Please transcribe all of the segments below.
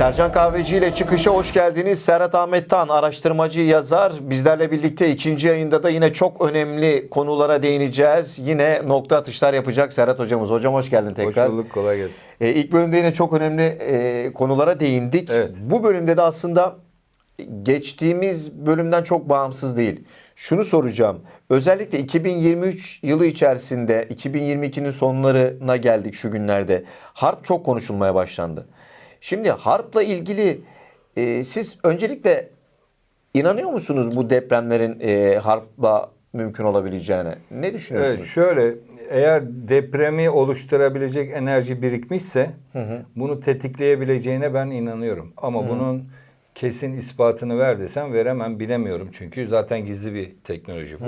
Sercan Kahveci ile çıkışa hoş geldiniz. Serhat Ahmet Tan, araştırmacı yazar. Bizlerle birlikte ikinci yayında da yine çok önemli konulara değineceğiz. Yine nokta atışlar yapacak Serhat hocamız. Hocam hoş geldin tekrar. Hoş bulduk, kolay gelsin. Ee, ilk bölümde yine çok önemli e, konulara değindik. Evet. Bu bölümde de aslında geçtiğimiz bölümden çok bağımsız değil. Şunu soracağım. Özellikle 2023 yılı içerisinde 2022'nin sonlarına geldik şu günlerde. Harp çok konuşulmaya başlandı. Şimdi harpla ilgili e, siz öncelikle inanıyor musunuz bu depremlerin e, harpla mümkün olabileceğine? Ne düşünüyorsunuz? Evet, şöyle eğer depremi oluşturabilecek enerji birikmişse bunu tetikleyebileceğine ben inanıyorum. Ama bunun kesin ispatını ver desem veremem bilemiyorum. Çünkü zaten gizli bir teknoloji bu.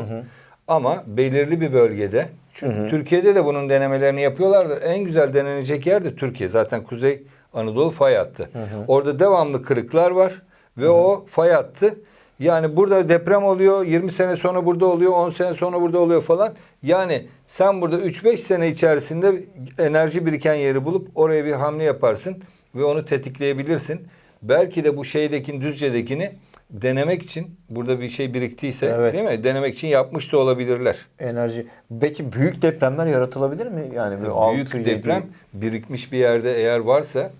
Ama belirli bir bölgede çünkü Türkiye'de de bunun denemelerini yapıyorlardır. En güzel denenecek yer de Türkiye. Zaten Kuzey Anadolu fay hattı. Orada devamlı kırıklar var ve o fay hattı yani burada deprem oluyor, 20 sene sonra burada oluyor, 10 sene sonra burada oluyor falan. Yani sen burada 3-5 sene içerisinde enerji biriken yeri bulup oraya bir hamle yaparsın ve onu tetikleyebilirsin. Belki de bu şeydekini, Düzce'dekini denemek için burada bir şey biriktiyse Evet. değil mi? Denemek için yapmış da olabilirler. Enerji. Peki büyük depremler yaratılabilir mi? Yani Büyük yedi- deprem birikmiş bir yerde eğer varsa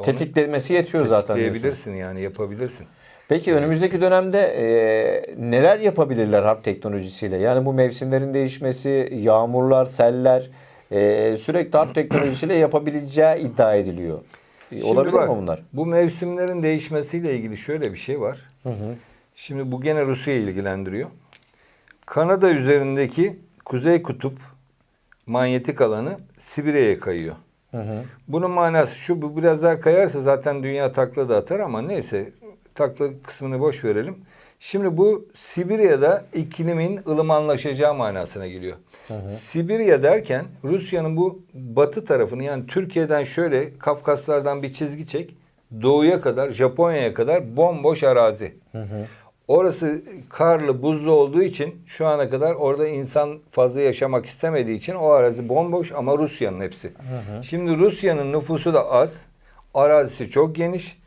onu tetiklemesi yetiyor zaten tetikleyebilirsin yani yapabilirsin. Peki önümüzdeki dönemde e, neler yapabilirler harp teknolojisiyle? Yani bu mevsimlerin değişmesi, yağmurlar, seller e, sürekli harp teknolojisiyle yapabileceği iddia ediliyor. E, Şimdi Olabilir bak, mi bunlar? Bu mevsimlerin değişmesiyle ilgili şöyle bir şey var. Şimdi bu gene Rusya'yı ilgilendiriyor. Kanada üzerindeki Kuzey Kutup manyetik alanı Sibirya'ya kayıyor. Bunun manası şu, bu biraz daha kayarsa zaten dünya takla da atar ama neyse takla kısmını boş verelim. Şimdi bu Sibirya'da iklimin ılımanlaşacağı manasına geliyor. Sibirya derken Rusya'nın bu batı tarafını yani Türkiye'den şöyle Kafkaslardan bir çizgi çek. Doğuya kadar Japonya'ya kadar bomboş arazi. Orası karlı, buzlu olduğu için şu ana kadar orada insan fazla yaşamak istemediği için o arazi bomboş ama Rusya'nın hepsi. Şimdi Rusya'nın nüfusu da az. Arazisi çok geniş.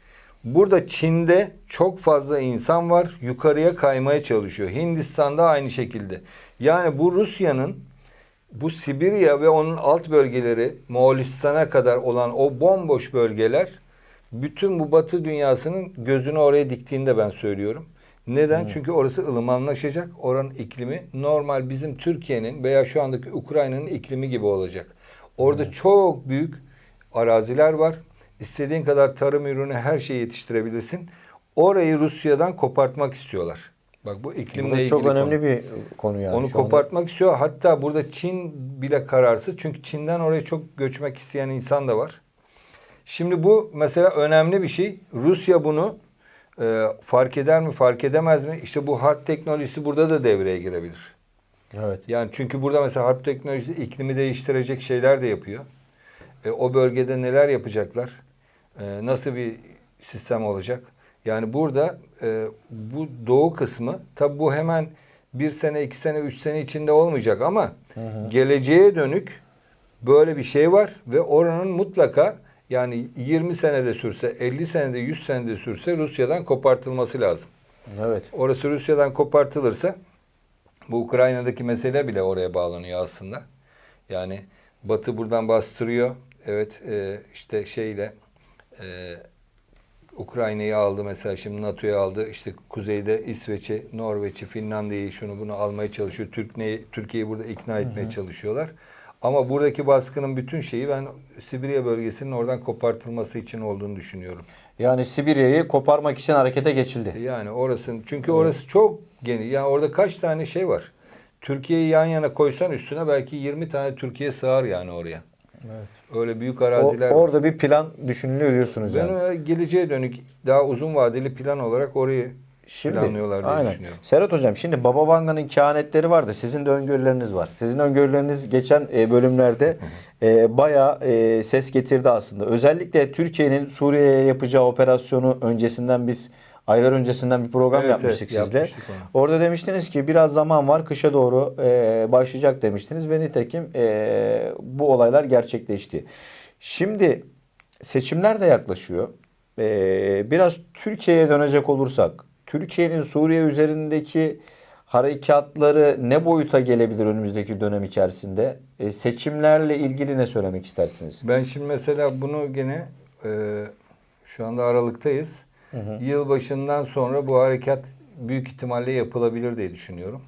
Burada Çin'de çok fazla insan var. Yukarıya kaymaya çalışıyor. Hindistan'da aynı şekilde. Yani bu Rusya'nın bu Sibirya ve onun alt bölgeleri Moğolistan'a kadar olan o bomboş bölgeler bütün bu batı dünyasının gözünü oraya diktiğinde ben söylüyorum. Neden? Çünkü orası ılımanlaşacak. Oranın iklimi normal bizim Türkiye'nin veya şu andaki Ukrayna'nın iklimi gibi olacak. Orada çok büyük araziler var. İstediğin kadar tarım ürünü her şeyi yetiştirebilirsin. Orayı Rusya'dan kopartmak istiyorlar. Bak bu iklimle Bu ilgili çok konu. önemli bir konu yani. Onu şu anda. kopartmak istiyor. Hatta burada Çin bile kararsız. Çünkü Çin'den oraya çok göçmek isteyen insan da var. Şimdi bu mesela önemli bir şey. Rusya bunu e, fark eder mi, fark edemez mi? İşte bu harp teknolojisi burada da devreye girebilir. Evet. Yani çünkü burada mesela harp teknolojisi iklimi değiştirecek şeyler de yapıyor. E, o bölgede neler yapacaklar? E, nasıl bir sistem olacak? Yani burada e, bu doğu kısmı tabi bu hemen bir sene, iki sene, üç sene içinde olmayacak ama geleceğe dönük böyle bir şey var ve oranın mutlaka yani 20 senede sürse, 50 senede, 100 senede sürse Rusya'dan kopartılması lazım. Evet. Orası Rusya'dan kopartılırsa bu Ukrayna'daki mesele bile oraya bağlanıyor aslında. Yani Batı buradan bastırıyor. Evet e, işte şeyle e, Ukrayna'yı aldı mesela şimdi NATO'yu aldı. İşte kuzeyde İsveç'i, Norveç'i, Finlandiya'yı şunu bunu almaya çalışıyor. Türkiye Türkiye'yi burada ikna etmeye çalışıyorlar. Ama buradaki baskının bütün şeyi ben Sibirya bölgesinin oradan kopartılması için olduğunu düşünüyorum. Yani Sibirya'yı koparmak için harekete geçildi. Yani orasın çünkü orası çok geniş. Yani orada kaç tane şey var? Türkiye'yi yan yana koysan üstüne belki 20 tane Türkiye sığar yani oraya. Evet. Öyle büyük O- araziler var. orada bir plan düşünülüyor diyorsunuz Ben yani. geleceğe dönük daha uzun vadeli plan olarak orayı planlıyorlar diye aynen. düşünüyorum. Serhat Hocam şimdi Baba Vanga'nın kehanetleri vardı. Sizin de öngörüleriniz var. Sizin öngörüleriniz geçen e, bölümlerde e, bayağı e, ses getirdi aslında. Özellikle Türkiye'nin Suriye'ye yapacağı operasyonu öncesinden biz aylar öncesinden bir program Evet, yapmıştık evet, sizle. yapmıştık onu. Orada demiştiniz ki biraz zaman var kışa doğru e, başlayacak demiştiniz ve nitekim e, bu olaylar gerçekleşti. Şimdi seçimler de yaklaşıyor. Ee, biraz Türkiye'ye dönecek olursak, Türkiye'nin Suriye üzerindeki harekatları ne boyuta gelebilir önümüzdeki dönem içerisinde? Ee, seçimlerle ilgili ne söylemek istersiniz? Ben şimdi mesela bunu gene e, şu anda Aralık'tayız. Yılbaşından sonra bu harekat büyük ihtimalle yapılabilir diye düşünüyorum.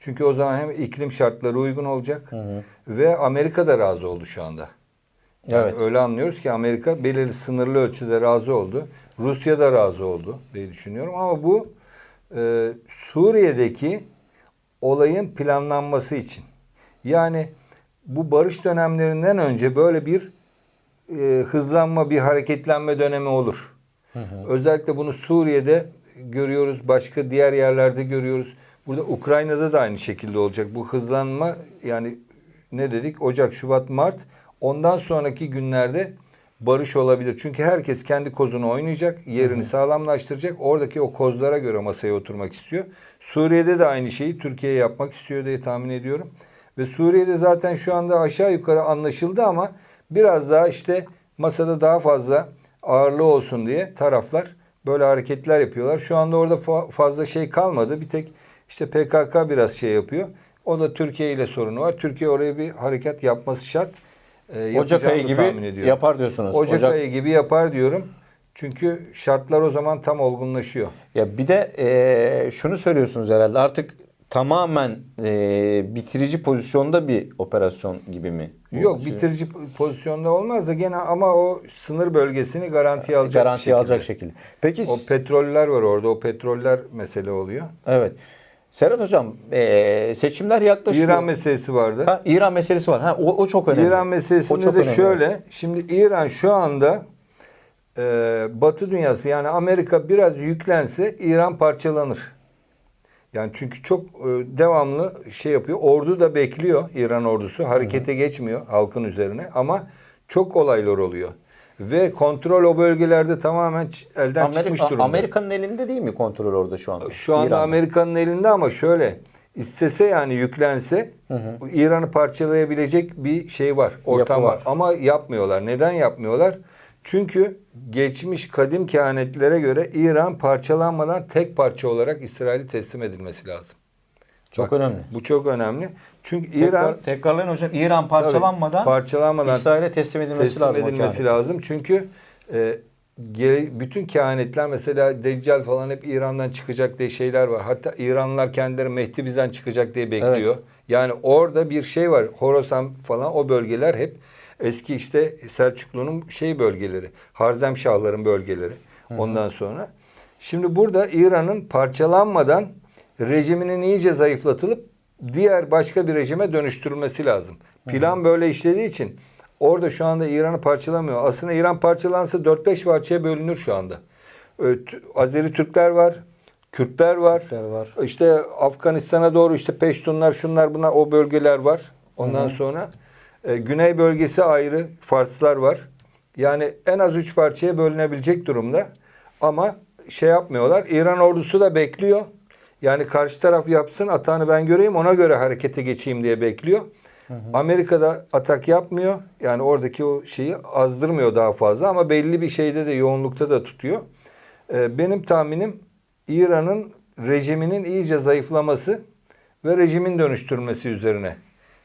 Çünkü o zaman hem iklim şartları uygun olacak ve Amerika da razı oldu şu anda. Yani Evet. öyle anlıyoruz ki Amerika belirli sınırlı ölçüde razı oldu. Rusya da razı oldu diye düşünüyorum. Ama bu e, Suriye'deki olayın planlanması için. Yani bu barış dönemlerinden önce böyle bir e, hızlanma, bir hareketlenme dönemi olur. Özellikle bunu Suriye'de görüyoruz, başka diğer yerlerde görüyoruz. Burada Ukrayna'da da aynı şekilde olacak. Bu hızlanma yani ne dedik? Ocak, Şubat, Mart. Ondan sonraki günlerde barış olabilir. Çünkü herkes kendi kozunu oynayacak, yerini sağlamlaştıracak. Oradaki o kozlara göre masaya oturmak istiyor. Suriye'de de aynı şeyi Türkiye yapmak istiyor diye tahmin ediyorum. Ve Suriye'de zaten şu anda aşağı yukarı anlaşıldı ama biraz daha işte masada daha fazla ağırlığı olsun diye taraflar böyle hareketler yapıyorlar. Şu anda orada fa- fazla şey kalmadı. Bir tek işte PKK biraz şey yapıyor. O da Türkiye ile sorunu var. Türkiye oraya bir harekat yapması şart. Ee, Ocak ayı gibi yapar diyorsunuz. Ocak, ayı gibi yapar diyorum. Çünkü şartlar o zaman tam olgunlaşıyor. Ya bir de e, şunu söylüyorsunuz herhalde artık tamamen e, bitirici pozisyonda bir operasyon gibi mi? Yok sizin- bitirici pozisyonda olmaz da gene ama o sınır bölgesini garantiye alacak bir garantiye şekilde. alacak şekilde. Peki O petroller var orada. O petroller mesele oluyor. evet. Serhat hocam e, seçimler yaklaşıyor. İran meselesi vardı. ha, İran meselesi var. Ha, o, o çok önemli. İran O meselesinde çok de önemli. şöyle. Şimdi İran şu anda e, Batı dünyası yani Amerika biraz yüklense İran parçalanır. Yani çünkü çok e, devamlı şey yapıyor. Ordu da bekliyor İran ordusu. Harekete geçmiyor halkın üzerine ama çok olaylar oluyor. Ve kontrol o bölgelerde tamamen elden çıkmış Amerika, durumda. Amerika'nın elinde değil mi kontrol orada şu anda? Şu anda İran'da. Amerika'nın elinde ama şöyle istese yani yüklense İran'ı parçalayabilecek bir şey var. Ortam Yapı var. var. Ama yapmıyorlar. Neden yapmıyorlar? Çünkü geçmiş kadim kehanetlere göre İran parçalanmadan tek parça olarak İsrail'e teslim edilmesi lazım. çok Bak, önemli. Bu çok önemli. Çünkü Tekrar, İran tekrarlayın hocam. İran parçalanmadan Tabii, parçalanmadan İsrail'e teslim edilmesi teslim lazım. edilmesi kehanet. lazım. Çünkü e, gere- bütün kehanetler mesela Deccal falan hep İran'dan çıkacak diye şeyler var. Hatta İranlılar kendileri Mehdi bizden çıkacak diye bekliyor. Evet. Yani orada bir şey var. Horasan falan o bölgeler hep eski işte Selçuklu'nun şey bölgeleri. Harzemşahların bölgeleri. Ondan sonra. Şimdi burada İran'ın parçalanmadan rejiminin iyice zayıflatılıp diğer başka bir rejime dönüştürülmesi lazım. Plan böyle işlediği için orada şu anda İran'ı parçalamıyor. Aslında İran parçalansa 4-5 parçaya bölünür şu anda. Azeri Türkler var, Kürtler var. Kürtler var. İşte Afganistan'a doğru işte Peştunlar, şunlar bunlar o bölgeler var. Ondan sonra e, güney bölgesi ayrı, Farslar var. Yani en az üç parçaya bölünebilecek durumda. Ama şey yapmıyorlar. İran ordusu da bekliyor. Yani karşı taraf yapsın, atağını ben göreyim, ona göre harekete geçeyim diye bekliyor. Amerika'da atak yapmıyor. Yani oradaki o şeyi azdırmıyor daha fazla ama belli bir şeyde de yoğunlukta da tutuyor. Ee, benim tahminim İran'ın rejiminin iyice zayıflaması ve rejimin dönüştürülmesi üzerine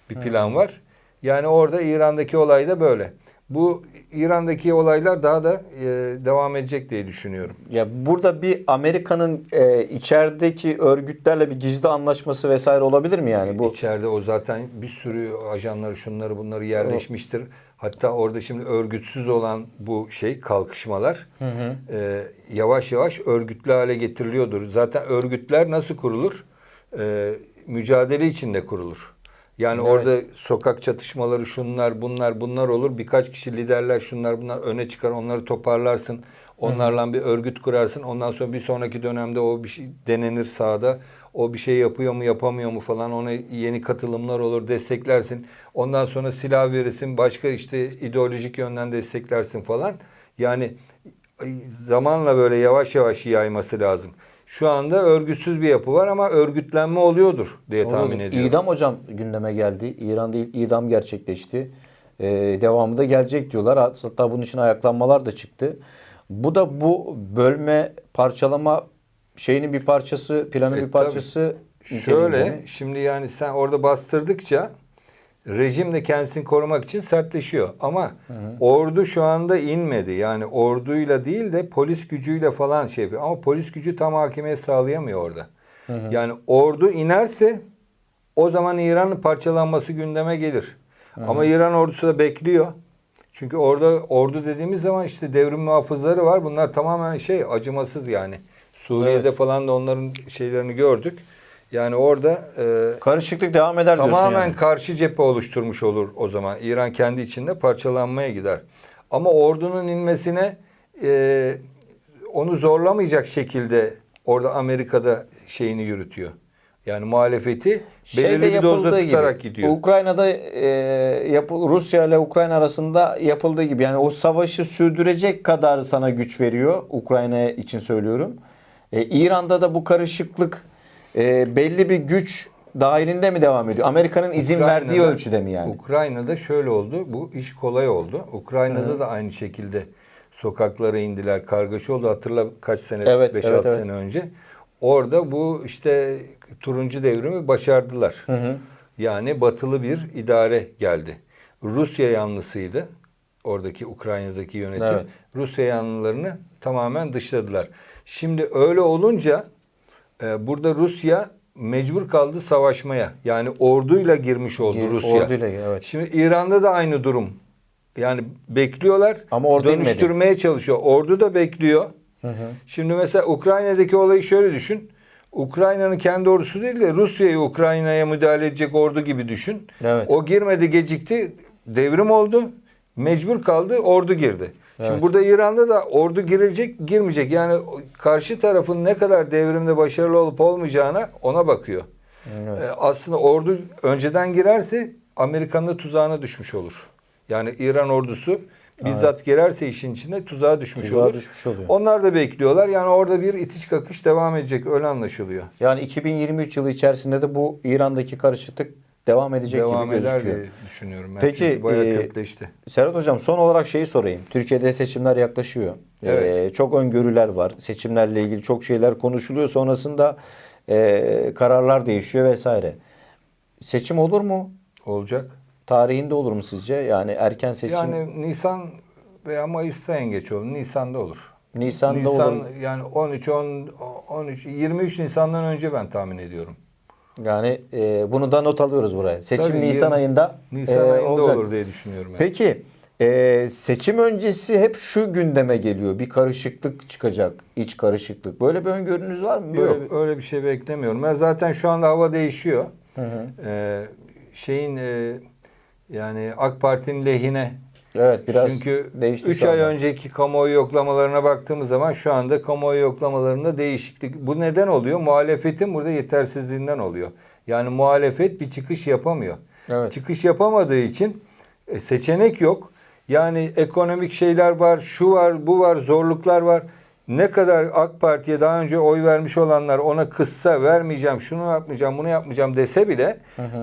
bir plan var. Yani orada İran'daki olay da böyle. Bu İran'daki olaylar daha da e, devam edecek diye düşünüyorum. Ya burada bir Amerika'nın e, içerideki örgütlerle bir gizli anlaşması vesaire olabilir mi yani bu? İçeride o zaten bir sürü ajanları şunları bunları yerleşmiştir. Hatta orada şimdi örgütsüz olan bu şey kalkışmalar e, yavaş yavaş örgütlü hale getiriliyordur. Zaten örgütler nasıl kurulur? E, mücadele içinde kurulur. Yani Evet. orada sokak çatışmaları şunlar bunlar bunlar olur. Birkaç kişi liderler şunlar bunlar öne çıkar onları toparlarsın. Onlarla bir örgüt kurarsın. Ondan sonra bir sonraki dönemde o bir şey denenir sahada. O bir şey yapıyor mu yapamıyor mu falan ona yeni katılımlar olur desteklersin. Ondan sonra silah verirsin başka işte ideolojik yönden desteklersin falan. Yani zamanla böyle yavaş yavaş yayması lazım. Şu anda örgütsüz bir yapı var ama örgütlenme oluyordur diye tahmin Olur. ediyorum. İdam hocam gündeme geldi. İran'da idam gerçekleşti. Ee, devamı da gelecek diyorlar. Hatta bunun için ayaklanmalar da çıktı. Bu da bu bölme, parçalama şeyinin bir parçası, planın E, bir parçası. niteliğinde Şöyle şimdi yani sen orada bastırdıkça rejim de kendisini korumak için sertleşiyor. Ama ordu şu anda inmedi. Yani orduyla değil de polis gücüyle falan şey yapıyor. Ama polis gücü tam hakimiyet sağlayamıyor orada. Yani ordu inerse o zaman İran'ın parçalanması gündeme gelir. Ama İran ordusu da bekliyor. Çünkü orada ordu dediğimiz zaman işte devrim muhafızları var. Bunlar tamamen şey acımasız yani. Suriye'de Evet. falan da onların şeylerini gördük. Yani orada e, Karışıklık devam eder diyorsun tamamen yani. karşı cephe oluşturmuş olur o zaman. İran kendi içinde parçalanmaya gider. Ama ordunun inmesine e, onu zorlamayacak şekilde orada Amerika'da şeyini yürütüyor. Yani muhalefeti belirli Şeyde bir dozda tutarak gibi. gidiyor. Ukrayna'da e, yapı, Rusya ile Ukrayna arasında yapıldığı gibi. Yani o savaşı sürdürecek kadar sana güç veriyor. Ukrayna için söylüyorum. E, İran'da da bu karışıklık e, belli bir güç dahilinde mi devam ediyor? Amerika'nın izin verdiği Ukrayna'da- ölçüde mi yani? Ukrayna'da şöyle oldu. Bu iş kolay oldu. Ukrayna'da da aynı şekilde sokaklara indiler. Kargaşa oldu. Hatırla kaç sene, 5-6 Evet, evet, evet. sene önce. Orada bu işte turuncu devrimi başardılar. Yani batılı bir idare geldi. Rusya yanlısıydı. Oradaki Ukrayna'daki yönetim. Evet. Rusya yanlılarını tamamen dışladılar. Şimdi öyle olunca e, burada Rusya mecbur kaldı savaşmaya. Yani orduyla girmiş oldu Gir- Rusya. orduyla, evet. Şimdi İran'da da aynı durum. Yani bekliyorlar. Ama ordu inmedi. dönüştürmeye çalışıyor. Ordu da bekliyor. Şimdi mesela Ukrayna'daki olayı şöyle düşün. Ukrayna'nın kendi ordusu değil de Rusya'yı Ukrayna'ya müdahale edecek ordu gibi düşün. Evet. O girmedi gecikti. Devrim oldu. Mecbur kaldı. Ordu girdi. Evet. Şimdi burada İran'da da ordu girecek girmeyecek. Yani karşı tarafın ne kadar devrimde başarılı olup olmayacağına ona bakıyor. Evet. Ee, aslında ordu önceden girerse Amerika'nın tuzağına düşmüş olur. Yani İran ordusu bizzat girerse işin içine tuzağa düşmüş Tuzağa olur. düşmüş oluyor. Onlar da bekliyorlar. Yani orada bir itiş kakış devam edecek. Öyle anlaşılıyor. Yani 2023 yılı içerisinde de bu İran'daki karışıklık devam edecek devam gibi eder gözüküyor. diye düşünüyorum. Ben. Peki, Çünkü bayağı e, kökleşti. Serhat Hocam son olarak şeyi sorayım. Türkiye'de seçimler yaklaşıyor. Evet. Ee, çok öngörüler var. Seçimlerle ilgili çok şeyler konuşuluyor. Sonrasında e, kararlar değişiyor vesaire. Seçim olur mu? Olacak. Tarihinde olur mu sizce? Yani erken seçim Yani Nisan veya Mayıs'ta en geç olur. Nisan'da olur. Nisan'da Nisan olur. yani 13 10 13 23 Nisan'dan önce ben tahmin ediyorum. Yani e, bunu da not alıyoruz buraya. Seçim Tabii, Nisan ayında Nisan e, ayında olacak. olur diye düşünüyorum. yani. Peki e, seçim öncesi hep şu gündeme geliyor. Bir karışıklık çıkacak. iç karışıklık. Böyle bir öngörünüz var mı? Böyle Yok öyle bir şey beklemiyorum. Ben zaten şu anda hava değişiyor. Ee, şeyin e, yani AK Parti'nin lehine Evet biraz çünkü değişti 3 şu ay önceki kamuoyu yoklamalarına baktığımız zaman şu anda kamuoyu yoklamalarında değişiklik. Bu neden oluyor? Muhalefetin burada yetersizliğinden oluyor. Yani muhalefet bir çıkış yapamıyor. Evet. Çıkış yapamadığı için e, seçenek yok. Yani ekonomik şeyler var, şu var, bu var, zorluklar var. Ne kadar AK Parti'ye daha önce oy vermiş olanlar ona kıssa vermeyeceğim, şunu yapmayacağım, bunu yapmayacağım dese bile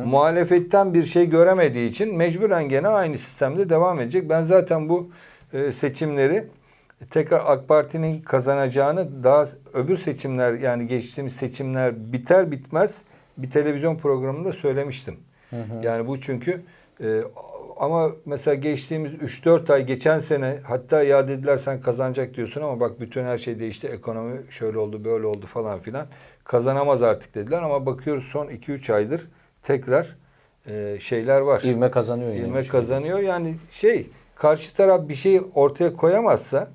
muhalefetten bir şey göremediği için mecburen gene aynı sistemde devam edecek. Ben zaten bu e, seçimleri tekrar AK Parti'nin kazanacağını daha öbür seçimler yani geçtiğimiz seçimler biter bitmez bir televizyon programında söylemiştim. Yani bu çünkü e, ama mesela geçtiğimiz 3-4 ay geçen sene hatta ya dediler sen kazanacak diyorsun ama bak bütün her şey değişti. Ekonomi şöyle oldu böyle oldu falan filan. Kazanamaz artık dediler ama bakıyoruz son 2-3 aydır tekrar e, şeyler var. İvme kazanıyor. İlme bir şey. kazanıyor. Yani şey karşı taraf bir şey ortaya koyamazsa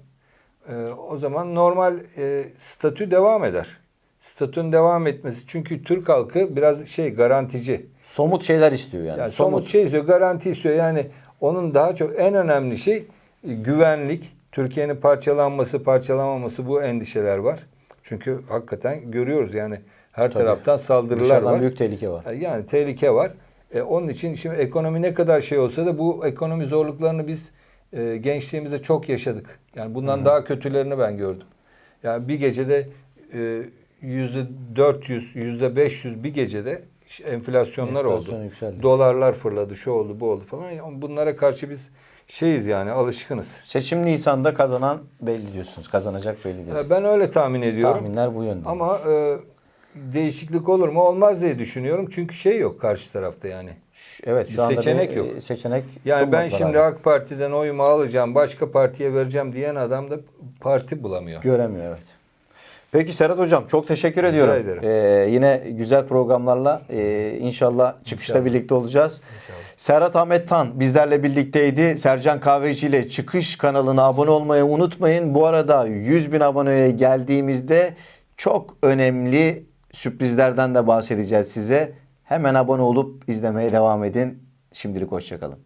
e, o zaman normal e, statü devam eder. Statünün devam etmesi. Çünkü Türk halkı biraz şey garantici. Somut şeyler istiyor yani. Yani somut şey istiyor, garanti istiyor. Yani onun daha çok en önemli şey e, güvenlik. Türkiye'nin parçalanması, parçalamaması bu endişeler var. Çünkü hakikaten görüyoruz yani her taraftan saldırılar Dışarıdan var. büyük tehlike var. Yani tehlike var. E, onun için şimdi ekonomi ne kadar şey olsa da bu ekonomi zorluklarını biz e, gençliğimizde çok yaşadık. Yani bundan daha kötülerini ben gördüm. Yani bir gecede e, yüzde 400, yüzde 500 bir gecede enflasyonlar Enflasyon oldu. yükseldi. Dolarlar fırladı, şu oldu, bu oldu falan. Bunlara karşı biz şeyiz yani alışkınız. Seçim Nisan'da kazanan belli diyorsunuz. Kazanacak belli diyorsunuz. Ben öyle tahmin ediyorum. Tahminler bu yönde. Ama e, değişiklik olur mu olmaz diye düşünüyorum. Çünkü şey yok karşı tarafta yani. Evet şu anda seçenek bir, yok. e, Seçenek Yani ben şimdi abi. AK Parti'den oyumu alacağım, başka partiye vereceğim diyen adam da parti bulamıyor. Göremiyor evet. Peki Serhat Hocam çok teşekkür ediyorum. ederim. Ee, yine güzel programlarla e, inşallah çıkışta İnşallah. birlikte olacağız. Serhat Ahmet Tan bizlerle birlikteydi. Sercan Kahveci ile Çıkış kanalına abone olmayı unutmayın. Bu arada 100 bin aboneye geldiğimizde çok önemli sürprizlerden de bahsedeceğiz size. Hemen abone olup izlemeye devam edin. Şimdilik hoşçakalın.